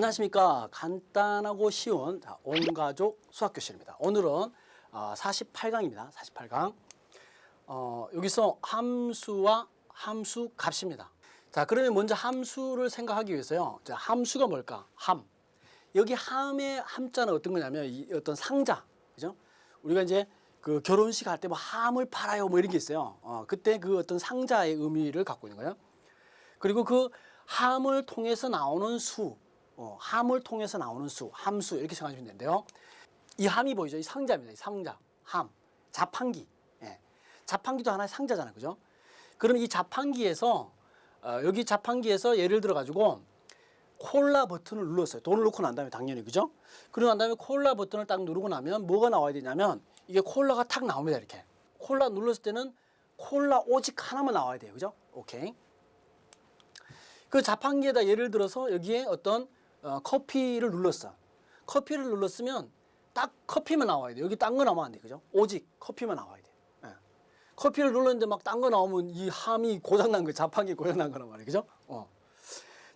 안녕하십니까. 간단하고 쉬운 자, 온가족 수학교실입니다. 오늘은 어, 48강입니다. 48강. 어, 여기서 함수와 함수 값입니다. 자, 그러면 먼저 함수를 생각하기 위해서요. 자, 함수가 뭘까? 함. 여기 함의 함자는 어떤 거냐면 이 어떤 상자. 그죠? 우리가 이제 그 결혼식 할 때 뭐 함을 팔아요 뭐 이런 게 있어요. 어, 그때 그 어떤 상자의 의미를 갖고 있는 거예요. 그리고 그 함을 통해서 나오는 수, 어, 함을 통해서 나오는 수, 함수 이렇게 생각하시면 되는데요. 이 함이 보이죠? 이 상자입니다. 이 상자, 함, 자판기. 예. 자판기도 하나의 상자잖아요, 그죠? 그럼 이 자판기에서 어, 여기 자판기에서 예를 들어 가지고 콜라 버튼을 눌렀어요. 돈을 넣고 난 다음에 당연히 그죠? 그러고 난 다음에 콜라 버튼을 딱 누르고 나면 뭐가 나와야 되냐면 이게 콜라가 탁 나옵니다. 이렇게 콜라 눌렀을 때는 콜라 오직 하나만 나와야 돼요. 그죠? 오케이. 그 자판기에다 예를 들어서 여기에 어떤 어, 커피를 눌렀어. 커피를 눌렀으면 딱 커피만 나와야 돼. 여기 딴 거 나오면 안 돼. 그죠? 오직 커피만 나와야 돼. 예. 커피를 눌렀는데 막 딴 거 나오면 이 함이 고장난 거, 자판기 고장난 거란 말이에요. 그죠? 어.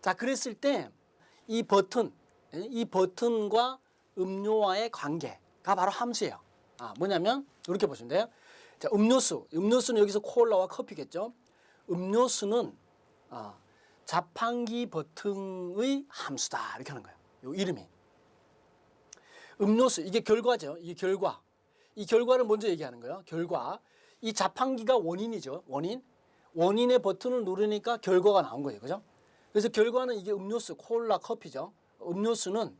자, 그랬을 때 이 버튼, 예, 이 버튼과 음료와의 관계가 바로 함수예요. 아, 뭐냐면 이렇게 보시면 돼요. 자, 음료수. 음료수는 여기서 콜라와 커피겠죠. 음료수는 아, 자판기 버튼의 함수다. 이렇게 하는 거예요. 요 이름이. 음료수 이게 결과죠. 이게 결과. 이 결과를 먼저 얘기하는 거예요. 결과. 이 자판기가 원인이죠. 원인. 원인의 버튼을 누르니까 결과가 나온 거예요. 그죠? 그래서 결과는 이게 음료수, 콜라, 커피죠. 음료수는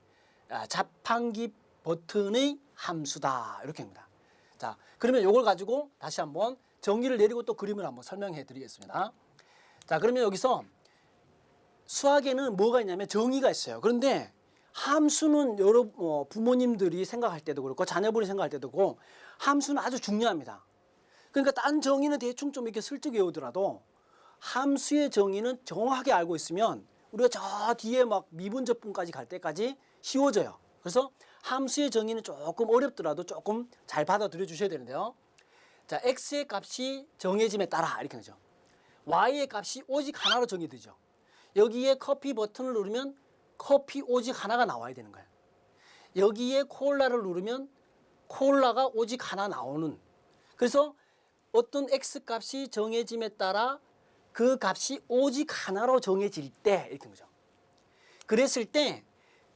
아, 자판기 버튼의 함수다. 이렇게 합니다. 자, 그러면 이걸 가지고 다시 한번 정의를 내리고 또 그림을 한번 설명해 드리겠습니다. 자, 그러면 여기서 수학에는 뭐가 있냐면 정의가 있어요. 그런데 함수는 여러 어, 부모님들이 생각할 때도 그렇고 자녀분이 생각할 때도 그렇고 함수는 아주 중요합니다. 그러니까 딴 정의는 대충 좀 이렇게 슬쩍 외우더라도 함수의 정의는 정확하게 알고 있으면 우리가 저 뒤에 막 미분적분까지 갈 때까지 쉬워져요. 그래서 함수의 정의는 조금 어렵더라도 조금 잘 받아들여 주셔야 되는데요. 자, x의 값이 정해짐에 따라 이렇게 하죠. y의 값이 오직 하나로 정의되죠. 여기에 커피 버튼을 누르면 커피 오직 하나가 나와야 되는 거예요. 여기에 콜라를 누르면 콜라가 오직 하나 나오는. 그래서 어떤 x 값이 정해짐에 따라 그 값이 오직 하나로 정해질 때 이렇게 된 거죠. 그랬을 때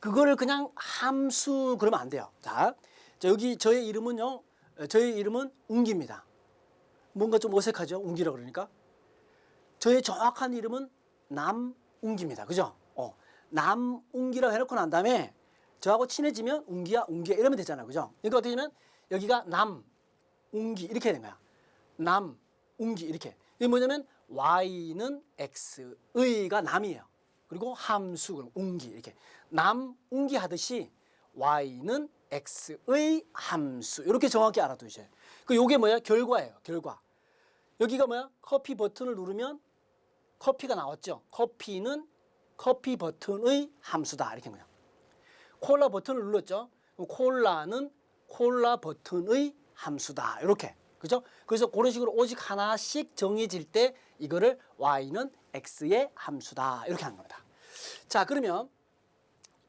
그거를 그냥 함수 그러면 안 돼요. 자, 자, 여기 저의 이름은요. 저의 이름은 웅기입니다. 뭔가 좀 어색하죠? 웅기라 그러니까. 저의 정확한 이름은 남 웅기입니다. 그죠? 어, 남웅기라고 해놓고 난 다음에 저하고 친해지면 웅기야, 웅기야 이러면 되잖아요. 그죠? 그러니까 어떻게 되면 여기가 남 웅기 이렇게 되는 거야. 남 웅기 이렇게. 이게 뭐냐면 y는 x의가 남이에요. 그리고 함수 그럼 웅기 이렇게 남 웅기 하듯이 y는 x의 함수 이렇게 정확히 알아두셔요. 그 요게 뭐야? 결과예요. 결과. 여기가 뭐야? 커피 버튼을 누르면 커피가 나왔죠. 커피는 커피 버튼의 함수다 이렇게 거야. 콜라 버튼을 눌렀죠. 콜라는 콜라 버튼의 함수다 이렇게 그죠? 그래서 그런 식으로 오직 하나씩 정해질 때 이거를 y는 x의 함수다 이렇게 하는 겁니다. 자 그러면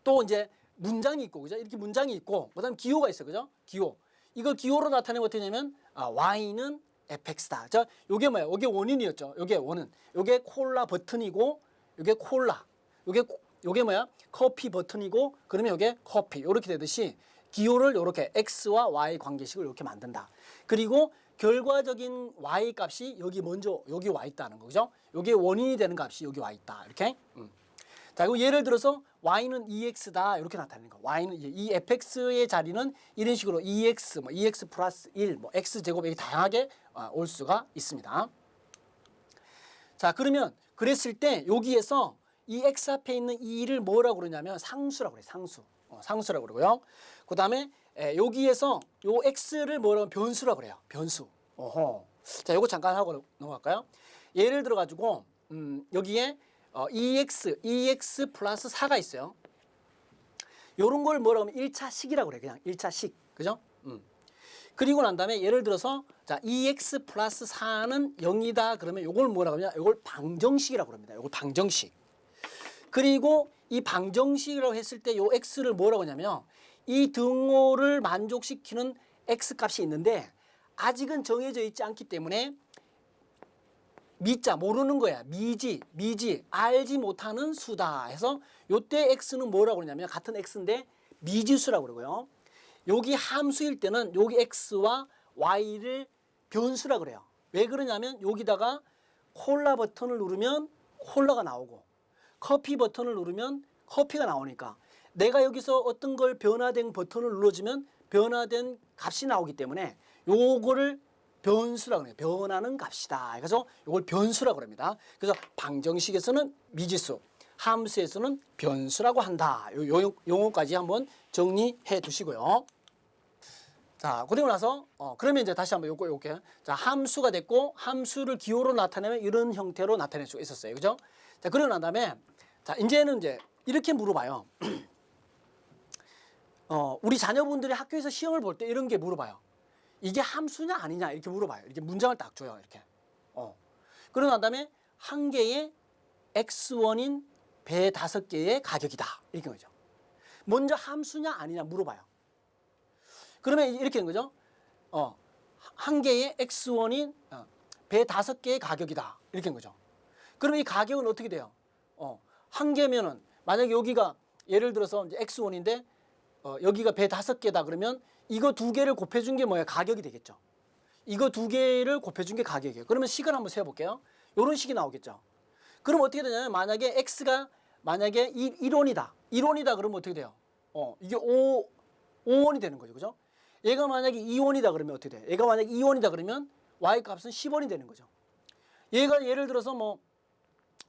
또 이제 문장이 있고 그죠? 이렇게 문장이 있고 그 다음 기호가 있어 그죠? 기호 이걸 기호로 나타내면 어떻게 되냐면 아, y는 fx다. 자 요게 뭐야? 요게 원인이었죠. 요게 원은 요게 콜라 버튼이고 요게 콜라 요게 요게 뭐야? 커피 버튼이고 그러면 요게 커피 이렇게 되듯이 기호를 이렇게 x와 y 관계식을 이렇게 만든다. 그리고 결과적인 y 값이 여기 먼저 여기 와 있다는 거죠. 요게 원인이 되는 값이 여기 와 있다. 이렇게. 음. 자, 그리고 예를 들어서 y는 ex다 이렇게 나타내는 거. y는 이 fx의 자리는 이런 식으로 ex, 뭐 ex 플러스 1, 뭐 x 제곱 이렇게 다양하게 아, 올 수가 있습니다. 자, 그러면 그랬을 때 여기에서 이 x 앞에 있는 이 1을 뭐라고 그러냐면 상수라고 그래요. 상수. 어, 상수라고 그러고요. 그다음에 에, 여기에서 요 x를 뭐라고 변수라고 그래요. 변수. 어허. 자, 요거 잠깐 하고 넘어갈까요? 예를 들어 가지고 음, 여기에 어, EX, EX 플러스 4가 있어요. 요런 걸 뭐라고 하면 1차식이라고 그래. 그냥 1차식. 그죠? 음. 그리고 난 다음에 예를 들어서 자, EX 플러스 4는 0이다. 그러면 요걸 뭐라고 하냐? 요걸 방정식이라고 합니다. 요걸 방정식. 그리고 이 방정식이라고 했을 때 요 x를 뭐라고 하냐면 이 등호를 만족시키는 x 값이 있는데 아직은 정해져 있지 않기 때문에 미자 모르는 거야. 미지, 미지, 알지 못하는 수다 해서 요때 x는 뭐라고 그러냐면 같은 x인데 미지수라고 그러고요. 여기 함수일 때는 여기 x와 y를 변수라 그래요. 왜 그러냐면 여기다가 콜라 버튼을 누르면 콜라가 나오고 커피 버튼을 누르면 커피가 나오니까 내가 여기서 어떤 걸 변화된 버튼을 눌러주면 변화된 값이 나오기 때문에 요거를 변수라고 그래요. 변하는 값이다. 그래서 이걸 변수라고 합니다. 그래서 방정식에서는 미지수, 함수에서는 변수라고 한다. 요 요- 용어까지 한번 정리해 두시고요. 자, 그리고 나서 어 그러면 이제 다시 한번 요거 요게 자 함수가 됐고 함수를 기호로 나타내면 이런 형태로 나타낼 수 있었어요, 그죠? 자 그러고 난 다음에 자 이제는 이제 이렇게 물어봐요. 어 우리 자녀분들이 학교에서 시험을 볼 때 이런 게 물어봐요. 이게 함수냐 아니냐 이렇게 물어봐요. 이렇게 문장을 딱 줘요, 이렇게. 어 그러고 난 다음에 한 개의 x1인 배 다섯 개의 가격이다 이렇게 거죠. 먼저 함수냐 아니냐 물어봐요. 그러면 이렇게 된 거죠. 어, 한 개의 x1인 어, 배 다섯 개의 가격이다. 이렇게 된 거죠. 그럼 이 가격은 어떻게 돼요? 어, 한 개면은 만약에 여기가 예를 들어서 이제 x1인데 어, 여기가 배 다섯 개다 그러면 이거 두 개를 곱해준 게 뭐야? 가격이 되겠죠. 이거 두 개를 곱해준 게 가격이에요. 그러면 식을 한번 세어볼게요. 이런 식이 나오겠죠. 그럼 어떻게 되냐면 만약에 x가 만약에 1, 1원이다. 1원이다 그러면 어떻게 돼요? 어, 이게 5, 5원이 되는 거죠. 그죠? 얘가 만약에 2원이다 그러면 어떻게 돼? 얘가 만약에 2원이다 그러면 y 값은 10원이 되는 거죠. 얘가 예를 들어서 뭐,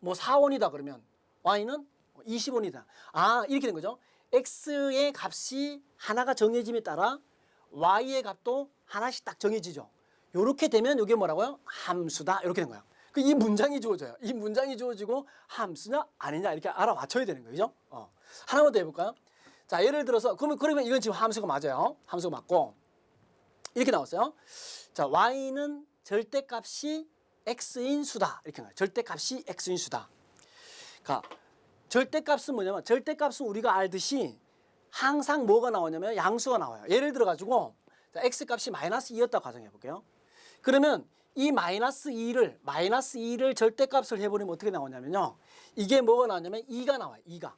뭐 4원이다 그러면 y는 20원이다. 아, 이렇게 된 거죠. X의 값이 하나가 정해짐에 따라 y의 값도 하나씩 딱 정해지죠. 요렇게 되면 이게 뭐라고요? 함수다. 이렇게 된 거야. 그이 문장이 주어져요. 이 문장이 주어지고 함수냐 아니냐 이렇게 알아맞혀야 되는 거죠. 어. 하나만 더 해볼까요? 자, 예를 들어서 그러면 그러면 이건 지금 함수가 맞아요. 함수가 맞고 이렇게 나왔어요. 자, y는 절대값이 x인 수다 이렇게 나와요. 절대값이 x인 수다. 그러니까 절대값은 뭐냐면 절대값은 우리가 알듯이 항상 뭐가 나오냐면 양수가 나와요. 예를 들어 가지고 자, x 값이 마이너스 2였다고 가정해 볼게요. 그러면 이 마이너스 2를 마이너스 2를 절대값을 해버리면 어떻게 나오냐면요. 이게 뭐가 나오냐면 2가 나와요. 2가.